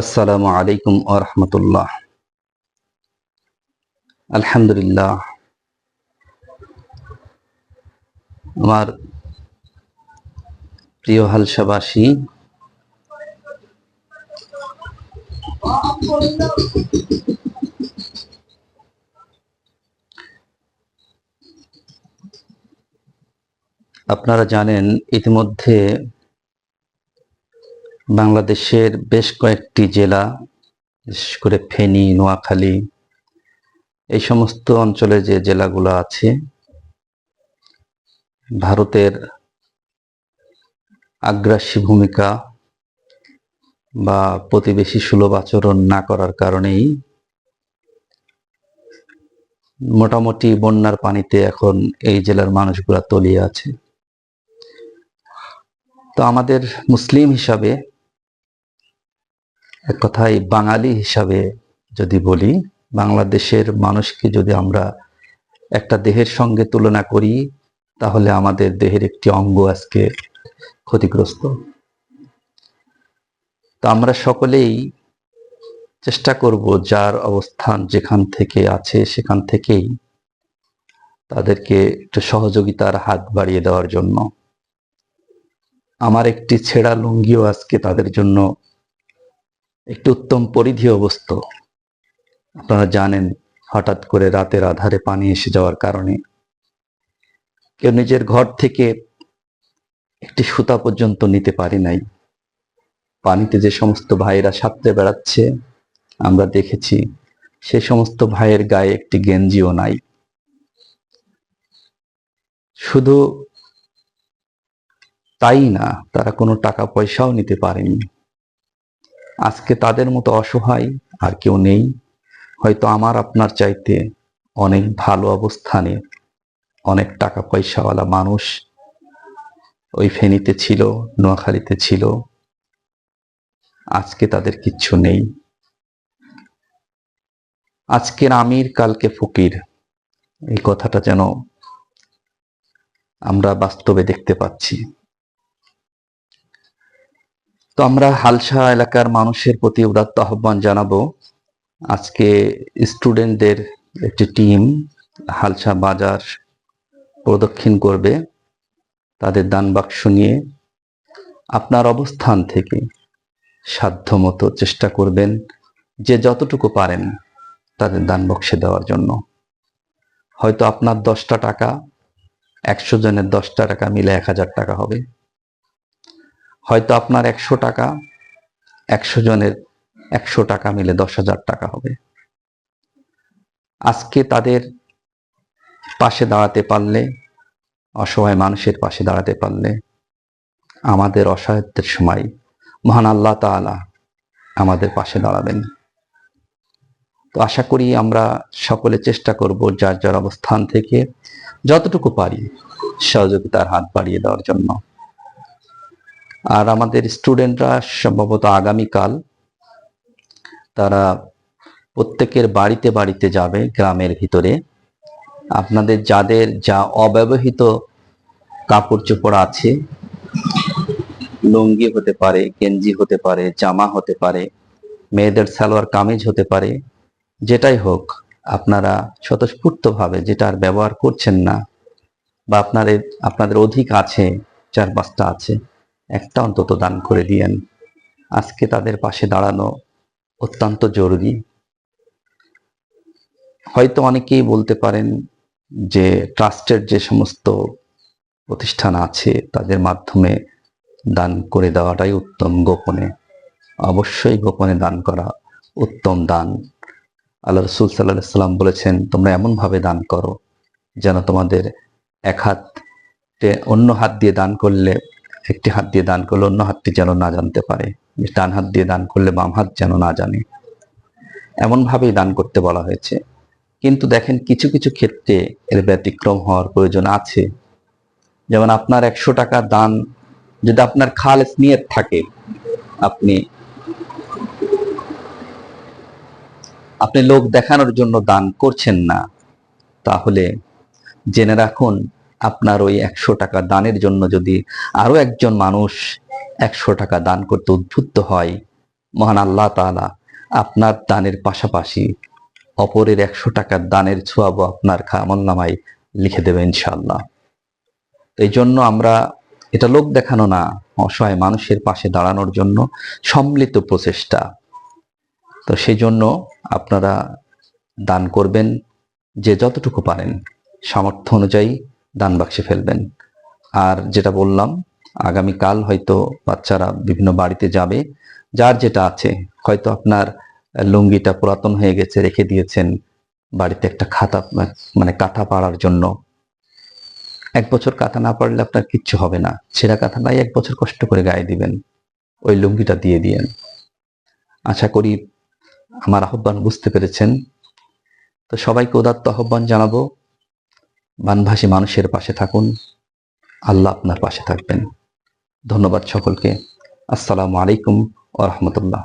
আসসালামু আলাইকুম আ রহমতুল্লাহ। আলহামদুলিল্লাহ। আমার প্রিয় হালসাবাসী আপনারা জানেন ইতিমধ্যে বাংলাদেশের বেশ কয়েকটি জেলা, বিশেষ করে ফেনী, নোয়াখালী, এই সমস্ত অঞ্চলে যে জেলাগুলো আছে, ভারতের আগ্রাসী ভূমিকা বা প্রতিবেশী সুলভ আচরণ না করার কারণেই মোটামুটি বন্যার পানিতে এখন এই জেলার মানুষগুলা তলিয়ে আছে। তো আমাদের মুসলিম হিসাবে এক কথায় বাঙালি হিসাবে যদি বলি, বাংলাদেশের মানুষকে যদি আমরা একটা দেহের সঙ্গে তুলনা করি, তাহলে আমাদের দেহের একটি অঙ্গ আজকে ক্ষতিগ্রস্ত। তো আমরা সকলেই চেষ্টা করব যার অবস্থান যেখান থেকে আছে সেখান থেকেই তাদেরকে একটু সহযোগিতার হাত বাড়িয়ে দেওয়ার জন্য। আমার একটি ছেঁড়া লুঙ্গিও আজকে তাদের জন্য একটি উত্তম পরিধেয় বস্তু আপনারা জানেন, হঠাৎ করে রাতের আধারে পানি এসে যাওয়ার কারণে। কেউ নিজের ঘর থেকে একটি সুতা পর্যন্ত নিতে পারি নাই। পানিতে যে সমস্ত ভাইয়েরা সাঁতরে বেড়াচ্ছে, আমরা দেখেছি সে সমস্ত ভাইয়ের গায়ে একটি গেঞ্জিও নাই। শুধু তাই না, তারা কোনো টাকা পয়সাও নিতে পারেনি। আজকে তাদের মতো অসহায় আর কেউ নেই। হয়তো আমার আপনার চাইতে অনেক ভালো অবস্থানে অনেক টাকা পয়সাওয়ালা মানুষ ওই ফেনীতে ছিল, নোয়াখালীতে ছিল। আজকে তাদের কিচ্ছু নেই। আজকের আমির, কালকে ফকির। এই কথাটা যেন আমরা বাস্তবে দেখতে পাচ্ছি। তো আমরা হালসা এলাকার মানুষের প্রতি উদাত্ত আহ্বান জানাব। আজকে স্টুডেন্টদের একটি টিম হালসা বাজার প্রদক্ষিণ করবে। তাদের দান বাক্স নিয়ে আপনার অবস্থান থেকে সাধ্যমতো চেষ্টা করবেন যে যতটুকু পারেন তাদের দান বক্সে দেওয়ার জন্য। হয়তো আপনার দশটা টাকা, একশো জনের দশটা টাকা মিলে এক হাজার টাকা হবে। হয়তো আপনার একশো টাকা, একশো জনের একশো টাকা মিলে দশ হাজার টাকা হবে। আজকে তাদের পাশে দাঁড়াতে পারলে, অসহায় মানুষের পাশে দাঁড়াতে পারলে আমাদের অসহায়ত্বের সময় মহান আল্লাহ তাআলা আমাদের পাশে দাঁড়াবেন। তো আশা করি আমরা সকলে চেষ্টা করব যার যার অবস্থান থেকে যতটুকু পারি সহযোগিতার হাত বাড়িয়ে দেওয়ার জন্য। আর আমাদের স্টুডেন্টরা সম্ভবত আগামীকাল তারা প্রত্যেকের বাড়িতে বাড়িতে যাবে গ্রামের ভিতরে। আপনাদের যাদের যা অব্যবহৃত কাপড় চোপড় আছে, লুঙ্গি হতে পারে, গেঞ্জি হতে পারে, জামা হতে পারে, মেয়েদের সালোয়ার কামিজ হতে পারে, যেটাই হোক, আপনারা স্বতঃস্ফূর্তভাবে যেটা আর ব্যবহার করছেন না বা আপনাদের আপনাদের অধিক আছে চার পাঁচটা আছে একটা অন্তত দান করে দিয়েন। আজকে তাদের পাশে দাঁড়ানো অত্যন্ত জরুরি। হয়তো অনেকেই বলতে পারেন যে ট্রাস্টের যে সমস্ত প্রতিষ্ঠান আছে, তাদের মাধ্যমে দান করে দেওয়াটাই উত্তম গোপনে। অবশ্যই গোপনে দান করা উত্তম দান। আল্লাহ রসুল সাল্লাহ সাল্লাম বলেছেন, তোমরা এমনভাবে দান করো যেন তোমাদের এক হাতে অন্য হাত দিয়ে দান করলে একটি হাত দিয়ে দান করলে অন্য হাতটি যেন না জানতে পারে। ডান হাত দিয়ে দান করলে বাম হাত যেন না জানে। এমনভাবেই দান করতে বলা হয়েছে। কিন্তু দেখেন কিছু কিছু ক্ষেত্রে এর ব্যতিক্রম হওয়ার প্রয়োজন আছে। যেমন আপনার একশো টাকা দান, যদি আপনার খালেস নিয়ত থাকে, আপনি আপনি লোক দেখানোর জন্য দান করছেন না, তাহলে জেনে রাখুন আপনার ওই একশো টাকা দানের জন্য যদি আরও একজন মানুষ একশো টাকা দান করতে উদ্বুদ্ধ হয়, মহান আল্লাহ তাআলা আপনার দানের পাশাপাশি অপরের একশো টাকার দানের ছোয়াবো আপনার আমল নামায় লিখে দেবে ইনশাল্লাহ এই জন্য আমরা এটা লোক দেখানো না, অসহায় মানুষের পাশে দাঁড়ানোর জন্য সম্মিলিত প্রচেষ্টা। তো সেই জন্য আপনারা দান করবেন যে যতটুকু পারেন। সামর্থ্য অনুযায়ী দান বাক্সে ফেলবেন। আর যেটা বললাম, আগামীকাল হয়তো বাচ্চারা বিভিন্ন বাড়িতে যাবে, যার যেটা আছে, হয়তো আপনার লুঙ্গিটা পুরাতন হয়ে গেছে, রেখে দিয়েছেন বাড়িতে একটা খাতা মানে কাঁথা পাড়ার জন্য। এক বছর কাঁথা না পারলে আপনার কিচ্ছু হবে না। ছেঁড়া কাঁথা নাই এক বছর কষ্ট করে গায়ে দিবেন, ওই লুঙ্গিটা দিয়ে দিয়েন। আশা করি আমার আহ্বান বুঝতে পেরেছেন। তো সবাইকে উদাত্ত আহ্বান জানাব। বানভাসী মানুষের পাশে থাকুন। আল্লাহ আপনার পাশে থাকবেন। ধন্যবাদ সকলকে। আসসালামু আলাইকুম ও রহমতুল্লাহ।